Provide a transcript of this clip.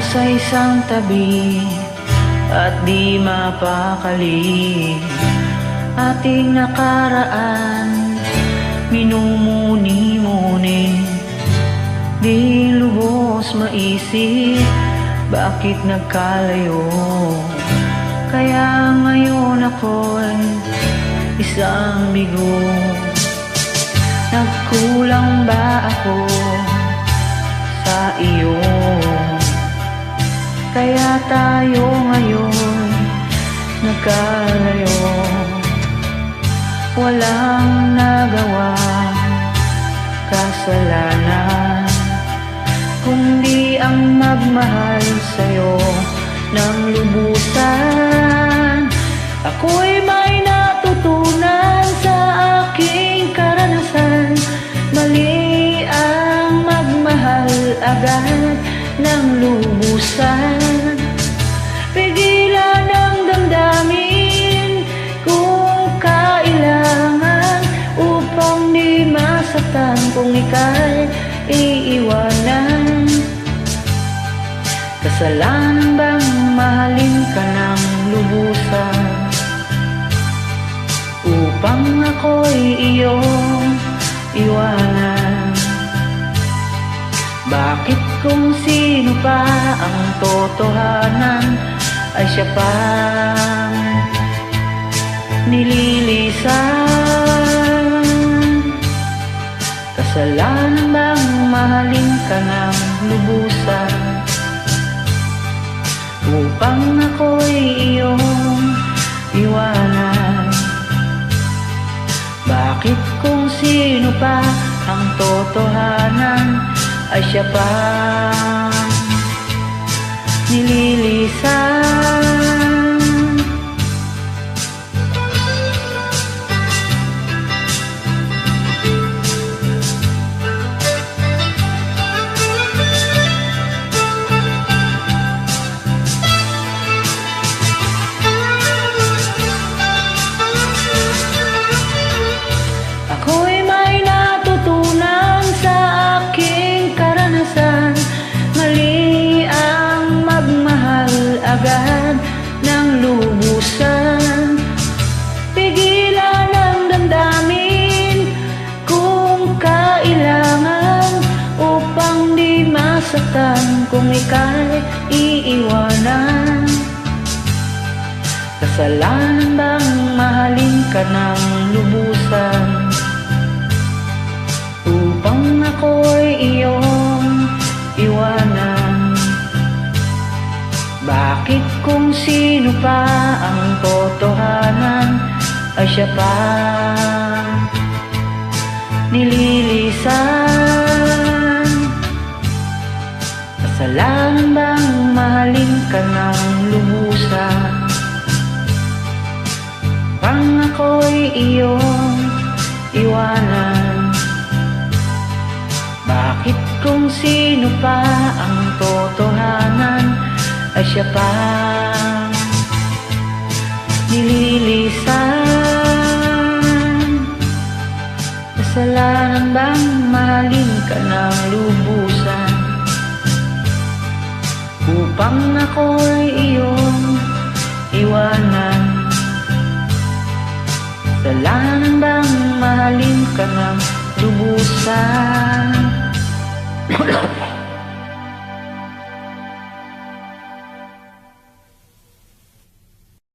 sa isang tabi At di mapakali. Ating nakaraan Minumuni-muni. Di lubos maisip Bakit nagkalayo. Kaya ngayon ako'y Isang bigo. Nagkulang ba ako sa iyo? Kaya tayo ngayon nagkalayo Walang nagawa kasalanan. Kundi ang magmahal sa'yo ng lubusan. Ako'y may natutunan sa aking karanasan. Mali ang magmahal agad ng lubusan. Pigilan ang damdamin kung kailangan Upang di masaktan kung ika'y iiwanan. Kasalanan bang mahalin ka ng lubusan? Upang ako'y iyong kung sino pa ang totohanan Ay siya pang nililisan. Kasalanan bang mahalin ka ng lubusan Upang ako'y iyong iwanan. Bakit kung sino pa ang totohanan Ay siya pa nililisan agad ng lubusan. Pigilan ang damdamin kung kailangan Upang di masaktan kung ika'y iiwanan. Kasalanan bang mahalin ka ng lubusan? Upang ako'y sino pa ang totohanan Ay siya pa nililisan. Kasalanan bang mahalin ka ng lubusan Pang ako'y iyong iwanan. Bakit kung sino pa ang totohanan Ay siya pa nililisan. Kasalanan bang mahalin ka ng lubusan? Upang ako'y iyong iwanan. Kasalanan bang mahalin ka ng lubusan